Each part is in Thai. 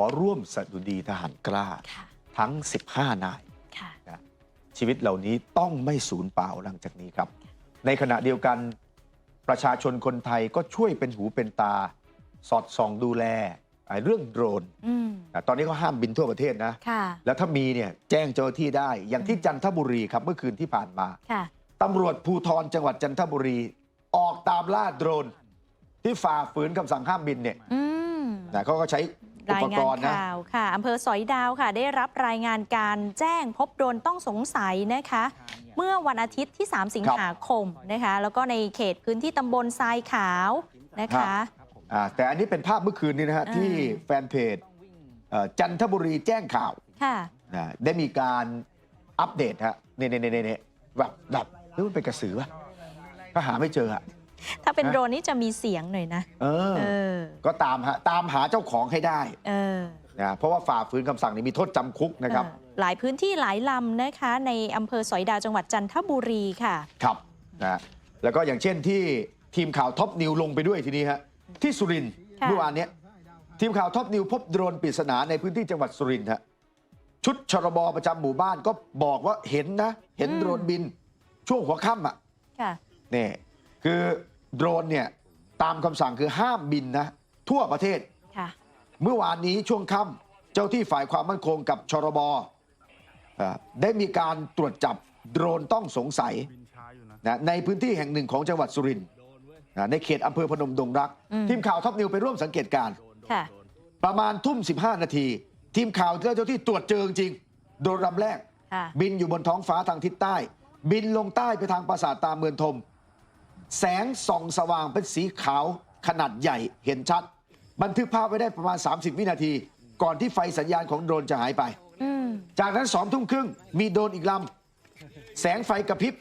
อร่วมสดุดีทหารกล้า ค่ะทั้ง 15 นาย ค่ะนะชีวิตเหล่านี้ต้องไม่สูญเปล่าหลังจากนี้ครับ ในขณะเดียวกันประชาชนคนไทยก็ช่วยเป็นหูเป็นตา สอดส่องดูแลไอ้เรื่องโดรนอืมนะตอนนี้เขาห้ามบินทั่วประเทศนะ ค่ะ แล้วถ้ามีเนี่ยแจ้งเจ้าหน้าที่ได้ อย่างที่จันทบุรีครับเมื่อคืนที่ผ่านมา ค่ะ ตำรวจภูธรจังหวัดจันทบุรี ออกตามล่าโดรน ที่ฝ่าฝืนคำสั่งห้ามบินเนี่ยอืม นะเขาก็ใช้อุ รายปงากนรณ์นะข่าวค่ะอำเภอสอยดาวค่ะ ได้รับรายงานการแจ้งพบโดรนต้องสงสัยนะคะ เมื่อวันอาทิตย์ที่ 3 สิงหาคมนะคะ แล้วก็ในเขตพื้นที่ตำบลทรายขาวนะคะอ่าแต่อันนี้เป็นภาพเมื่อคืนนี้นะฮะอ่าที่แฟนเพจเอ่อจันทบุรีแจ้งข่าวค่ะนะได้มีการอัปเดตฮะเนี่ยเนี่ยเนี่ยเนี่ยแบบแบบหรือมันเป็นกระสือวะก็หาไม่เจออะ ถ้าเป็นฮะโดรนนี่จะมีเสียงหน่อยนะ เออ เออ ก็ตามฮะตามหาเจ้าของให้ได้เออ นะเพราะว่าฝ่าฝืนคำสั่งนี้มีโทษจำคุกนะครับเออหลายพื้นที่หลายลำนะคะ ในอำเภอสอยดาวจังหวัดจันทบุรีค่ะ ครับนะแล้วก็อย่างเช่นที่ทีมข่าวท็อปนิวลงไปด้วยทีนี้ฮะที่สุรินทร์ค่ะ เมื่อวานเนี้ยทีมข่าวท็อปนิวพบโดรนปริศนาในพื้นที่จังหวัดสุรินทร์ฮะชุดชรบประจำหมู่บ้านก็บอกว่าเห็นนะ เห็นโดรนบินช่วงหัวค่ำอะ ค่ะ นี่คือ โดรนเนี่ยตามคำสั่งคือห้ามบินนะทั่วประเทศ ค่ะ เมื่อวานนี้ช่วงค่ำเจ้าที่ฝ่ายความมั่นคงกับชรบอ่าได้มีการตรวจจับโดรนต้องสงสัยบินช้าอยู่นะนะในพื้นที่แห่งหนึ่งของจังหวัดสุรินทร์นะในเขตอำเภอพนมดงรัก อืม ทีมข่าวท็อปนิวไปร่วมสังเกตการณ์ ค่ะ ประมาณทุ่ม 15 นาที ทีมข่าวเจ้าที่ตรวจเจอจริงๆโดรนลำแรก ค่ะ บินอยู่บนท้องฟ้าทางทิศใต้ บินลงใต้ไปทางปราสาทตาเมืองทม แสงส่องสว่างเป็นสีขาวขนาดใหญ่เห็นชัด บันทึกภาพไว้ได้ประมาณ 30 วินาที ก่อนที่ไฟสัญญาณของโดรนจะหายไปอืมจากนั้นสองทุ่มครึ่งมีโดรนอีกลำแสงไฟกระพริบ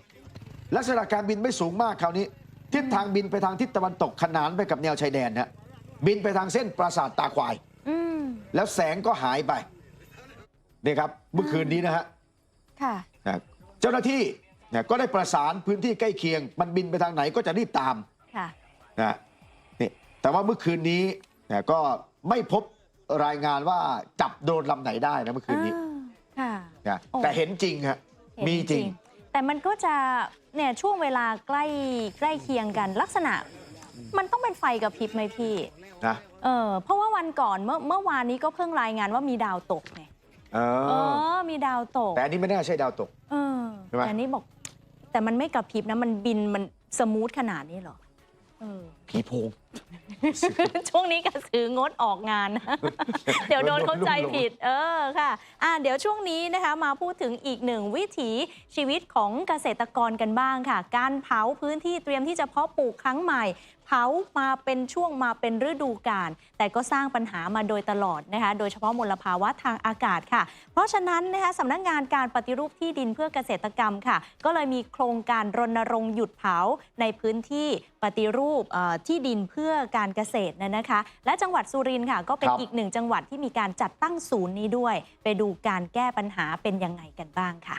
ลักษณะการบินไม่สูงมากคราวนี้ ทิศทางบินไปทางทิศตะวันตกขนานไปกับแนวชายแดนนะบินไปทางเส้นปราสาทตาควายอืมแล้วแสงก็หายไปนี่ครับเมื่อคืนนี้นะฮะค่ะนะเจ้าหน้าที่ นะก็ได้ประสานพื้นที่ใกล้เคียง มันบินไปทางไหนก็จะรีบตามค่ะนะนี่แต่ว่าเมื่อคืนนี้นะก็ไม่พบรายงานว่าจับโดรนลำไหนได้นะเมื่อคืนนี้อ่าค่ะ นะโอ้ แต่เห็นจริงฮะเห็นมีจริง แต่มันก็จะเนี่ยช่วงเวลาใกล้ใกล้เคียงกัน ลักษณะ มันต้องเป็นไฟกระพริบไหมพี่นะเออเพราะว่าวันก่อนเมื่อเมื่อวานนี้ก็เพิ่งรายงานว่ามีดาวตกไงเอเอออ มีดาวตกแต่อันนี้ไม่น่าใช่ดาวตก เออใช่ไหม แต่อันนี้บอก แต่มันไม่กระพริบนะมันบินมันสมูทขนาดนี้เหรอเออผีโพง ช่วงนี้กระสืองดออกงานนะเดี๋ยวโดนเข้าใจผิด เออค่ะอะ เดี๋ยวช่วงนี้นะคะมาพูดถึงอีกหนึ่งวิถีชีวิตของเกษตรกรกันบ้างค่ะ การเผาพื้นที่เตรียมที่จะเพาะปลูกครั้งใหม่ เผามาเป็นช่วงมาเป็นฤดูกาลแต่ก็สร้างปัญหามาโดยตลอดนะคะ โดยเฉพาะมลภาวะทางอากาศค่ะ เพราะฉะนั้นนะคะสำนักงานการปฏิรูปที่ดินเพื่อเกษตรกรรมค่ะ ก็เลยมีโครงการรณรงค์หยุดเผาในพื้นที่ปฏิรูปเอ่อที่ดินเพื่อการเกษตรนะนะคะ และจังหวัดสุรินทร์ค่ะ ก็เป็นครับ อีกหนึ่งจังหวัดที่มีการจัดตั้งศูนย์นี้ด้วย ไปดูการแก้ปัญหาเป็นยังไงกันบ้างค่ะ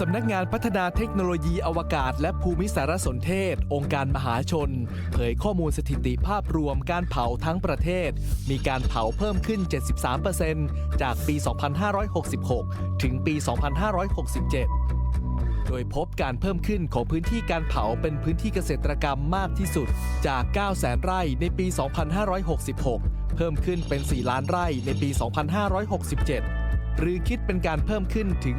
สำนักงานพัฒนาเทคโนโลยีอวกาศ และภูมิสารสนเทศ องค์การมหาชน เผยข้อมูลสถิติภาพรวมการเผาทั้งประเทศ มีการเผาเพิ่มขึ้น 73%จากปี 2566 ถึงปี 2567 โดยพบการเพิ่มขึ้นของพื้นที่การเผาเป็นพื้นที่เกษตรกรรมมากที่สุด จาก9แสนไร่ในปี 2566 เพิ่มขึ้นเป็น 4 ล้านไร่ในปี 2567 หรือคิดเป็นการเพิ่มขึ้นถึง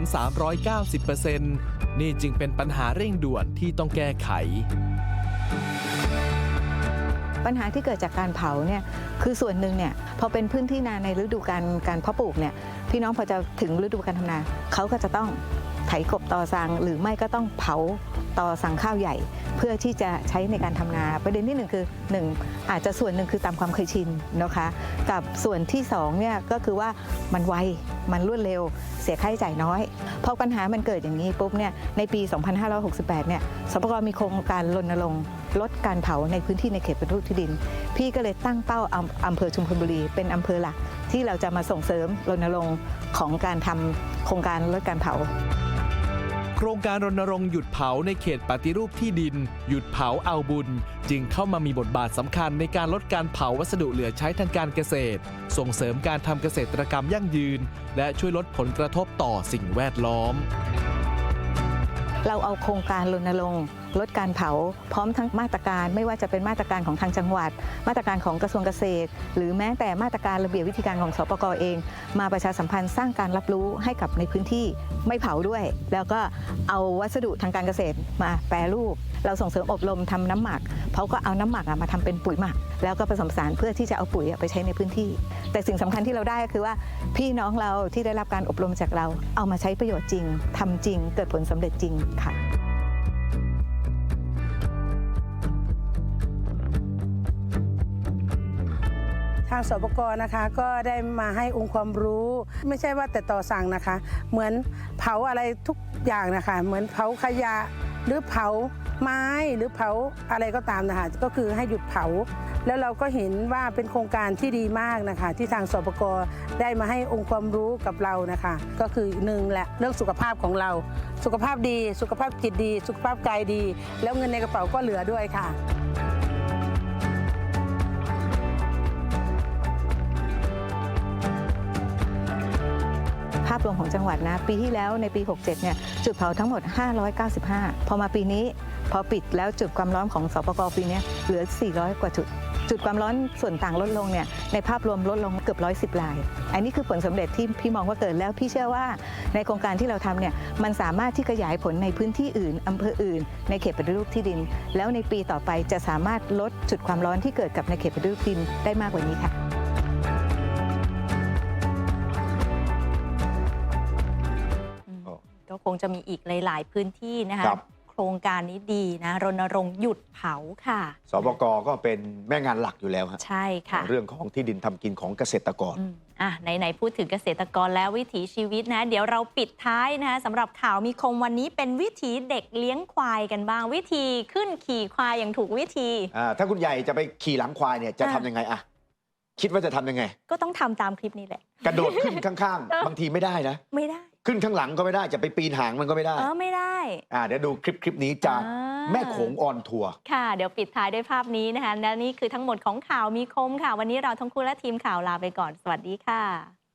390%นี่จึงเป็นปัญหาเร่งด่วนที่ต้องแก้ไข ปัญหาที่เกิดจากการเผาเนี่ยคือส่วนหนึ่งเนี่ยพอเป็นพื้นที่นาในฤดูการการเพาะปลูกเนี่ยพี่น้องพอจะถึงฤดูการทำนาเขาก็จะต้อง ไถกบตอสังหรือไม่ก็ต้องเผาต่อสังข้าวใหญ่ เพื่อที่จะใช้ในการทำนา ประเด็นที่หนึ่งคือหนึ่งอาจจะส่วนหนึ่งคือตามความเคยชินนะคะ กับส่วนที่สองเนี่ยก็คือว่ามันไวมันรวดเร็ว เสียค่าใช้จ่ายน้อยพอปัญหามันเกิดอย่างนี้ปุ๊บเนี่ยในปี 2568 เนี่ยสปกรมีโครงการรณรงค์ลดการเผาในพื้นที่ในเขตปฏิรูปที่ดิน พี่ก็เลยตั้งเป้าอำอำเภอชุมพลบุรีเป็นอำเภอหลักที่เราจะมาส่งเสริมรณรงค์ของการทำโครงการลดการเผา โครงการรณรงค์หยุดเผาในเขตปฏิรูปที่ดิน หยุดเผาเอาบุญ จึงเข้ามามีบทบาทสำคัญในการลดการเผาวัสดุเหลือใช้ทางการเกษตร ส่งเสริมการทำเกษตรกรรมยั่งยืน และช่วยลดผลกระทบต่อสิ่งแวดล้อม เราเอาโครงการรณรงค์ลดการเผา พร้อมทั้งมาตรการ ไม่ว่าจะเป็นมาตรการของทางจังหวัด มาตรการของกระทรวงเกษตร หรือแม้แต่มาตรการระเบียบวิธีการของสปกเอง มาประชาสัมพันธ์สร้างการรับรู้ให้กับในพื้นที่ไม่เผาด้วย แล้วก็เอาวัสดุทางการเกษตรมาแปรรูป เราส่งเสริมอบรมทำน้ำหมักเขาก็เอาน้ำหมักมาทำเป็นปุ๋ยหมัก แล้วก็ผสมสานเพื่อที่จะเอาปุ๋ยไปใช้ในพื้นที่ แต่สิ่งสำคัญที่เราได้ก็คือว่าพี่น้องเราที่ได้รับการอบรมจากเรา เอามาใช้ประโยชน์จริงทำจริง เกิดผลสำเร็จจริงค่ะ ทางสปกนะคะก็ได้มาให้องค์ความรู้ ไม่ใช่ว่าแต่ต่อสั่งนะคะ เหมือนเผาอะไรทุกอย่างนะคะ เหมือนเผาขยะหรือเผาไม้หรือเผาอะไรก็ตามนะคะก็คือให้หยุดเผา แล้วเราก็เห็นว่าเป็นโครงการที่ดีมากนะคะ ที่ทางสปกได้มาให้องค์ความรู้กับเรานะคะ ก็คือหนึ่งแหละเรื่องสุขภาพของเรา สุขภาพดี สุขภาพจิตดี สุขภาพกายดี แล้วเงินในกระเป๋าก็เหลือด้วยค่ะ วมของจังหวัดนะ ปีที่แล้วในปี 67 เนี่ย จุดเผาทั้งหมด 595 พอมาปีนี้ พอปิดแล้วจุดความร้อนของสปกปีนี้เหลือ 400 กว่าจุด จุดความร้อนส่วนต่างลดลงเนี่ย ในภาพรวมลดลงเกือบ110ลาย อันนี้คือผลสำเร็จที่พี่มองว่าเกิดแล้ว พี่เชื่อว่าในโครงการที่เราทำเนี่ย มันสามารถที่ขยายผลในพื้นที่อื่นอำเภออื่น ในเขตปฏิรูปที่ดิน แล้วในปีต่อไปจะสามารถลดจุดความร้อนที่เกิดกับในเขตปฏิรูปที่ดินได้มากกว่านี้ค่ะ งจะมีอีกหลาย ๆ พื้นที่นะคะครับ โครงการนี้ดีนะรณรงค์หยุดเผาค่ะ สปกก็เป็นแม่งานหลักอยู่แล้วฮะใช่ค่ะ เรื่องของที่ดินทำกินของเกษตรกร อืมอะไหน ๆ พูดถึงเกษตรกรแล้ววิถีชีวิตนะ เดี๋ยวเราปิดท้ายนะสำหรับข่าวมีคมวันนี้เป็นวิถีเด็กเลี้ยงควายกันบ้าง วิธีขึ้นขี่ควายอย่างถูกวิธี อ่าถ้าคุณใหญ่จะไปขี่หลังควายเนี่ยจะอ่า ทำยังไงอะคิดว่าจะทำยังไง ก็ต้องทำตามคลิปนี้แหละ กระโดดขึ้นข้างๆ บางทีไม่ได้นะ ไม่ได้ ขึ้นข้างหลังก็ไม่ได้จะไปปีนหางมันก็ไม่ได้เออไม่ได้ อ่าเดี๋ยวดูคลิปคลิปนี้จากอ่า แม่โขงออนทัวร์ ค่ะ เดี๋ยวปิดท้ายด้วยภาพนี้นะคะและนี่คือทั้งหมดของข่าวมีคมค่ะ วันนี้เราทั้งคู่และทีมข่าวลาไปก่อน สวัสดีค่ะ